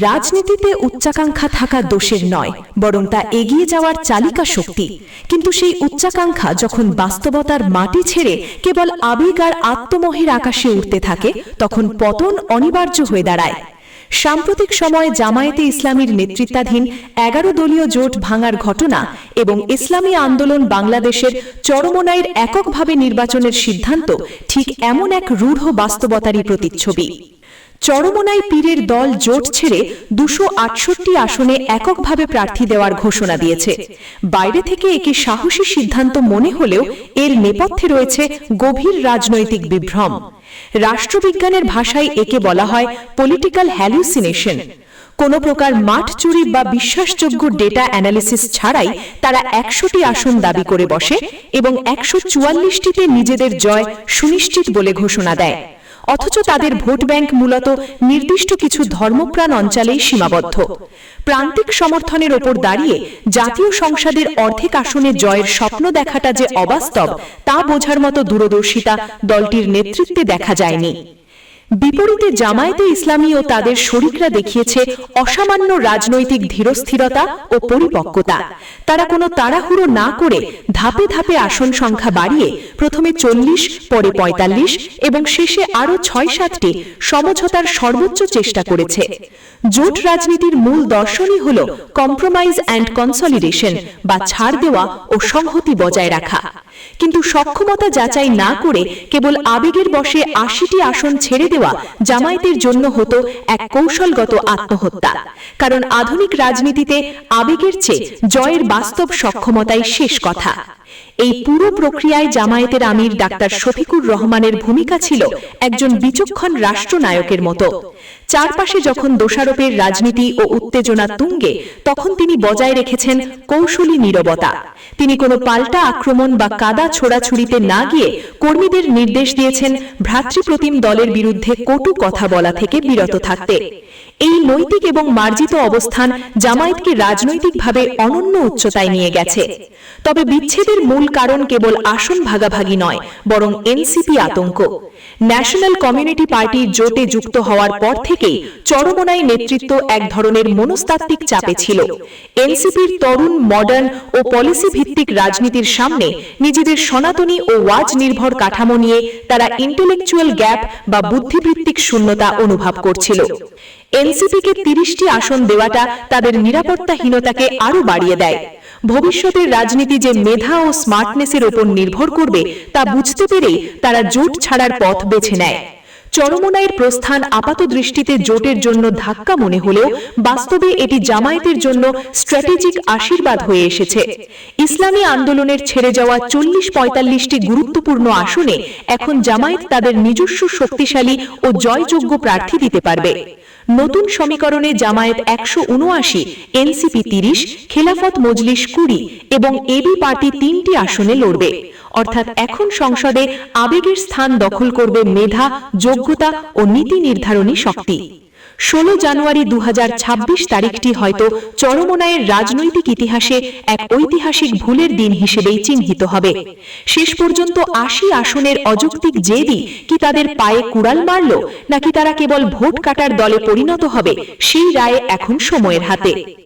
রাজনীতিতে উচ্চাকাঙ্ক্ষা থাকা দোষের নয়, বরং তা এগিয়ে যাওয়ার চালিকা শক্তি। কিন্তু সেই উচ্চাকাঙ্ক্ষা যখন বাস্তবতার মাটি ছেড়ে কেবল আবেগ আর আত্মমহের আকাশে উঠতে থাকে, তখন পতন অনিবার্য হয়ে দাঁড়ায়। সাম্প্রতিক সময়ে জামায়াতে ইসলামীর নেতৃত্বাধীন এগারো দলীয় জোট ভাঙার ঘটনা এবং ইসলামী আন্দোলন বাংলাদেশের চরমনাইয়ের এককভাবে নির্বাচনের সিদ্ধান্ত ঠিক এমন এক রূঢ় বাস্তবতারই প্রতিচ্ছবি। চরমনাই পীরের দল জোট ছেড়ে দুশো আটষট্টি আসনে এককভাবে প্রার্থী দেওয়ার ঘোষণা দিয়েছে। বাইরে থেকে একে সাহসী সিদ্ধান্ত মনে হলেও এর নেপথ্যে রয়েছে গভীর রাজনৈতিক বিভ্রম। রাষ্ট্রবিজ্ঞানের ভাষায় একে বলা হয় পলিটিক্যাল হ্যালুসিনেশন কোনো প্রকার মাঠ চুরি বা বিশ্বাসযোগ্য ডেটা অ্যানালিসিস ছাড়াই তারা একশোটি আসন দাবি করে বসে এবং একশো চুয়াল্লিশটিতে নিজেদের জয় সুনিশ্চিত বলে ঘোষণা দেয়। অথচ তাদের ভোট ব্যাংক মূলত নির্দিষ্ট কিছু ধর্মপ্রাণ অঞ্চলেই সীমাবদ্ধ। প্রান্তিক সমর্থনের ওপর দাঁড়িয়ে জাতীয় সংসদের অর্ধেক আসনে জয়ের স্বপ্ন দেখাটা যে অবাস্তব, তা বোঝার মতো দূরদর্শিতা দলটির নেতৃত্বে দেখা যায়নি। বিপরীতে জামায়াতে ইসলামী ও তাদের শরিকরা দেখিয়েছে অসামান্য রাজনৈতিক ধীরস্থিরতা ও পরিপক্কতা। তারা কোনো তাড়াহুড়ো না করে ধাপে ধাপে আসন সংখ্যা বাড়িয়ে প্রথমে চল্লিশ, পরে পঁয়তাল্লিশ এবং শেষে আরও ছয় সাতটি সমঝোতার সর্বোচ্চ চেষ্টা করেছে। জোট রাজনীতির মূল দর্শনই হল কম্প্রোমাইজ অ্যান্ড কনসলিডেশন বা ছাড় দেওয়া ও সংহতি বজায় রাখা। কিন্তু সক্ষমতা যাচাই না করে কেবল আবেগের বসে আশিটি আসন ছেড়ে দেওয়া জামায়াতের জন্য হতো এক কৌশলগত আত্মহত্যা। কারণ আধুনিক রাজনীতিতে আবেগের চেয়ে জয়ের বাস্তব সক্ষমতাই শেষ কথা। এই পুরো প্রক্রিয়ায় জামায়াতের আমির ডাক্তার শফিকুর রহমানের ভূমিকা ছিল একজন বিচক্ষণ রাষ্ট্রনায়কের মতো। চারপাশে যখন দোষারোপের রাজনীতি ও উত্তেজনা তুঙ্গে তখন তিনি বজায় রেখেছেন কৌশলী নীরবতা। তিনি কোনো পাল্টা আক্রমণ বা কাদা ছোড়াছুড়িতে না গিয়ে কর্মীদের নির্দেশ দিয়েছেন ভ্রাতৃপ্রতিম দলের বিরুদ্ধে কটু কথা বলা থেকে বিরত থাকতে। এই নৈতিক এবং মার্জিত অবস্থান জামায়াতকে রাজনৈতিকভাবে অনন্য উচ্চতায় নিয়ে গেছে। তবে বিচ্ছেদের মূল কারণ কেবল আসন ভাগাভাগি নয়, বরং এনসিপি আতঙ্ক। ন্যাশনাল কমিউনিটি পার্টির জোটে যুক্ত হওয়ার পর থেকেই চরমোনাই নেতৃত্ব এক ধরনের মনস্তাত্ত্বিক চাপে ছিল। এনসিপির তরুণ, মডার্ন ও পলিসি ভিত্তিক রাজনীতির সামনে নিজেদের সনাতনী ও ওয়াজ নির্ভর কাঠামো নিয়ে তারা ইন্টেলেকচুয়াল গ্যাপ বা বুদ্ধিভিত্তিক শূন্যতা অনুভব করছিল। এনসিপিকে তিরিশটি আসন দেওয়াটা তাদের নিরাপত্তাহীনতাকে আরও বাড়িয়ে দেয়। ভবিষ্যতের রাজনীতি যে মেধা ও স্মার্টনেসের ওপর নির্ভর করবে তা বুঝতে পেরেই তারা জোট ছাড়ার পথ বেছে নেয়। চরমোনাইয়ের প্রস্থান আপাত দৃষ্টিতে জোটের জন্য ধাক্কা মনে হলেও বাস্তবে এটি জামায়াতের জন্য স্ট্র্যাটেজিক আশীর্বাদ হয়ে এসেছে। ইসলামী আন্দোলনের ছেড়ে যাওয়া চল্লিশ পঁয়তাল্লিশটি গুরুত্বপূর্ণ আসনে এখন জামায়াত তাদের নিজস্ব শক্তিশালী ও জয়যোগ্য প্রার্থী দিতে পারবে। নতুন সমীকরণে জামায়াত একশো উনআশি, এনসিপি তিরিশ, খেলাফত মজলিস কুড়ি এবং এবি পার্টি তিনটি আসনে লড়বে। অর্থাৎ এখন সংসদে আবেগের স্থান দখল করবে মেধা যোগ্যতা ও নীতি নির্ধারণী শক্তি। ষোলো জানুয়ারি দু হাজার ছাব্বিশ তারিখটি হয়তো চরমোনায়ের রাজনৈতিক ইতিহাসে এক ঐতিহাসিক ভুলের দিন হিসেবেই চিহ্নিত হবে। শেষ পর্যন্ত আশি আসনের অযৌক্তিক জেদি কি তাদের পায়ে কুড়াল মারল নাকি তারা কেবল ভোট কাটার দলে পরিণত হবে? সেই রায়ে এখন সময়ের হাতে।